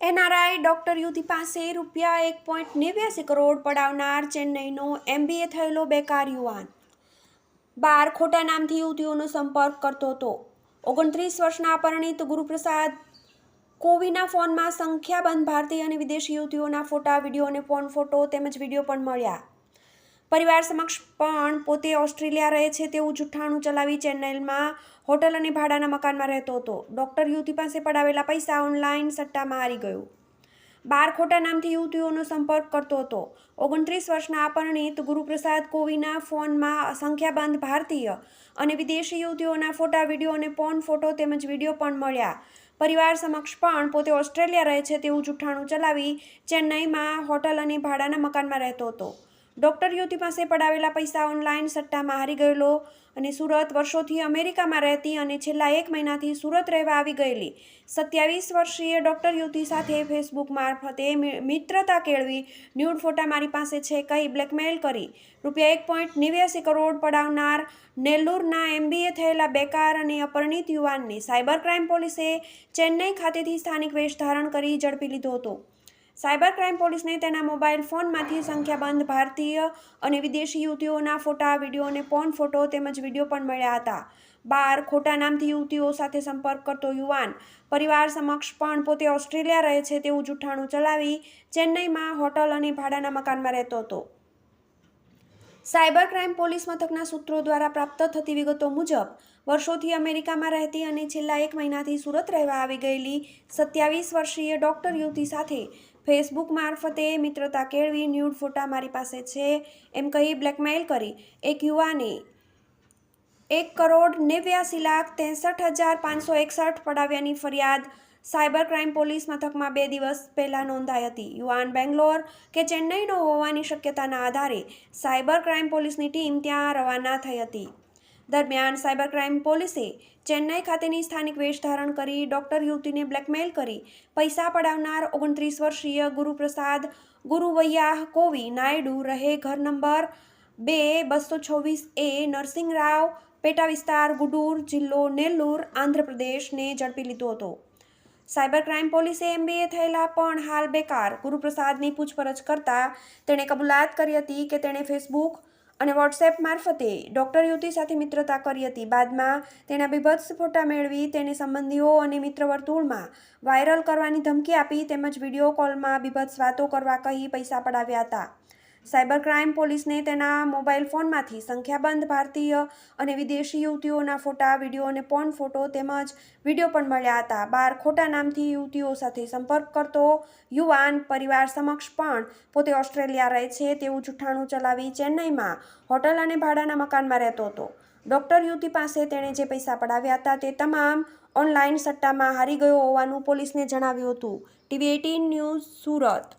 NRI doctor યુવતી પાસે રૂપિયા એક પોઈન્ટ નેવ્યાસી કરોડ પડાવનાર ચેન્નઈનો એમબીએ થયેલો બેકાર યુવાન. બાર ખોટા નામથી યુવતીઓનો સંપર્ક કરતો હતો. ઓગણત્રીસ વર્ષના અપરિણિત ગુરુપ્રસાદ કોવીના ફોનમાં સંખ્યાબંધ ભારતીય અને વિદેશી યુવતીઓના ફોટા, વીડિયો અને ફોન ફોટો તેમજ વીડિયો પણ મળ્યા. પરિવાર સમક્ષ પણ પોતે ઓસ્ટ્રેલિયા રહે છે તેવું જુઠ્ઠાણું ચલાવી ચેન્નઈમાં હોટલ અને ભાડાના મકાનમાં રહેતો હતો. ડૉક્ટર યુવતી પાસે પડાવેલા પૈસા ઓનલાઈન સટ્ટામાં હારી ગયું. બાર ખોટા નામથી યુવતીઓનો સંપર્ક કરતો હતો. ઓગણત્રીસ વર્ષના અપરિણિત ગુરુપ્રસાદ કોવીના ફોનમાં સંખ્યાબંધ ભારતીય અને વિદેશી યુવતીઓના ફોટા, વીડિયો અને પોર્ન ફોટો તેમજ વીડિયો પણ મળ્યા. પરિવાર સમક્ષ પણ પોતે ઓસ્ટ્રેલિયા રહે છે તેવું જુઠ્ઠાણું ચલાવી ચેન્નઈમાં હોટલ અને ભાડાના મકાનમાં રહેતો હતો. ડોક્ટર યુવતી પાસે પડાવેલા પૈસા ઓનલાઈન સટ્ટામાં હારી ગયેલો અને સુરત વર્ષોથી અમેરિકામાં રહેતી અને છેલ્લા એક મહિનાથી સુરત રહેવા આવી ગયેલી સત્યાવીસ વર્ષીય ડૉક્ટર યુવતી સાથે ફેસબુક મારફતે મિત્રતા કેળવી ન્યૂડ ફોટા મારી પાસે છે કહી બ્લેકમેલ કરી. રૂપિયા એક પોઈન્ટ નેવ્યાસી કરોડ પડાવનાર નેલ્લુરના એમબીએ થયેલા બેકાર અને અપરિણિત યુવાનને સાયબર ક્રાઇમ પોલીસે ચેન્નઈ ખાતેથી સ્થાનિક વેશ ધારણ કરી ઝડપી લીધો હતો. સાયબર ક્રાઇમ પોલીસને તેના મોબાઈલ ફોનમાંથી સંખ્યાબંધ ભારતીય અને વિદેશી યુવતીઓના ફોટા, વીડિયો અને પોર્ન ફોટો તેમજ વીડિયો પણ મળ્યા હતા. બાર ખોટા નામથી યુવતીઓ સાથે સંપર્ક કરતો યુવાન પરિવાર સમક્ષ પણ પોતે ઓસ્ટ્રેલિયા રહે છે તેવું જુઠ્ઠાણું ચલાવી ચેન્નઈમાં હોટલ અને ભાડાના મકાનમાં રહેતો હતો. સાયબર ક્રાઇમ પોલીસ મથકના સૂત્રો દ્વારા પ્રાપ્ત થતી વિગતો મુજબ, વર્ષોથી અમેરિકામાં રહેતી અને છેલ્લા એક મહિનાથી સુરત રહેવા આવી ગયેલી સત્યાવીસ વર્ષીય ડૉક્ટર યુવતી સાથે ફેસબુક મારફતે મિત્રતા કેળવી ન્યૂડ ફોટા મારી પાસે છે, એમ કહી બ્લેકમેલ કરી. એક યુવાને એક કરોડ નેવ્યાસી લાખ ત્રેસઠ હજાર પાંચસો એકસઠ પડાવ્યાની ફરિયાદ સાયબર ક્રાઇમ પોલીસ મથકમાં બે દિવસ પહેલાં નોંધાઈ હતી. યુવાન બેંગ્લોર કે ચેન્નઈનો હોવાની શક્યતાના આધારે સાયબર ક્રાઇમ પોલીસની ટીમ ત્યાં રવાના થઈ હતી. દરમિયાન સાયબર ક્રાઇમ પોલીસે ચેન્નાઈ ખાતેની સ્થાનિક વેશ ધારણ કરી ડોક્ટર યુવતીને બ્લેકમેલ કરી પૈસા પડાવનાર ઓગણત્રીસ વર્ષીય ગુરુપ્રસાદ ગુરુવૈયાહ કોવી નાયડુ રહે ઘર નંબર બે બસો છવ્વીસ એ નરસિંહ રાવ પેટા વિસ્તાર ગુડુર જિલ્લો નેલ્લુર, આંધ્રપ્રદેશને ઝડપી લીધો હતો. સાયબર ક્રાઇમ પોલીસે એમબીએ થયેલા પણ હાલ બેકાર. ગુરુપ્રસાદની પૂછપરછ કરતા તેણે કબૂલાત કરી હતી કે તેણે ફેસબુક અને વોટ્સએપ મારફતે ડૉક્ટર યુવતી સાથે મિત્રતા કરી હતી. બાદમાં તેના બીભત્સ ફોટા મેળવી તેને સંબંધીઓ અને મિત્ર વર્તુળમાં વાયરલ કરવાની ધમકી આપી તેમજ વીડિયો કોલમાં બીભત્સ વાતો કરવા કહી પૈસા પડાવ્યા હતા. સાયબર ક્રાઇમ પોલીસને તેના મોબાઈલ ફોનમાંથી સંખ્યાબંધ ભારતીય અને વિદેશી યુવતીઓના ફોટા, વીડિયો અને પોર્ન ફોટો તેમજ વીડિયો પણ મળ્યા હતા. બાર ખોટા નામથી યુવતીઓ સાથે સંપર્ક કરતો યુવાન પરિવાર સમક્ષ પણ પોતે ઓસ્ટ્રેલિયા રહે છે તેવું જુઠ્ઠાણું ચલાવી ચેન્નઈમાં હોટલ અને ભાડાના મકાનમાં રહેતો હતો. ડોક્ટર યુવતી પાસે તેણે જે પૈસા પડાવ્યા હતા તે તમામ ઓનલાઈન સટ્ટામાં હારી ગયો હોવાનું પોલીસને જણાવ્યું હતું. TV eighteen news Surat.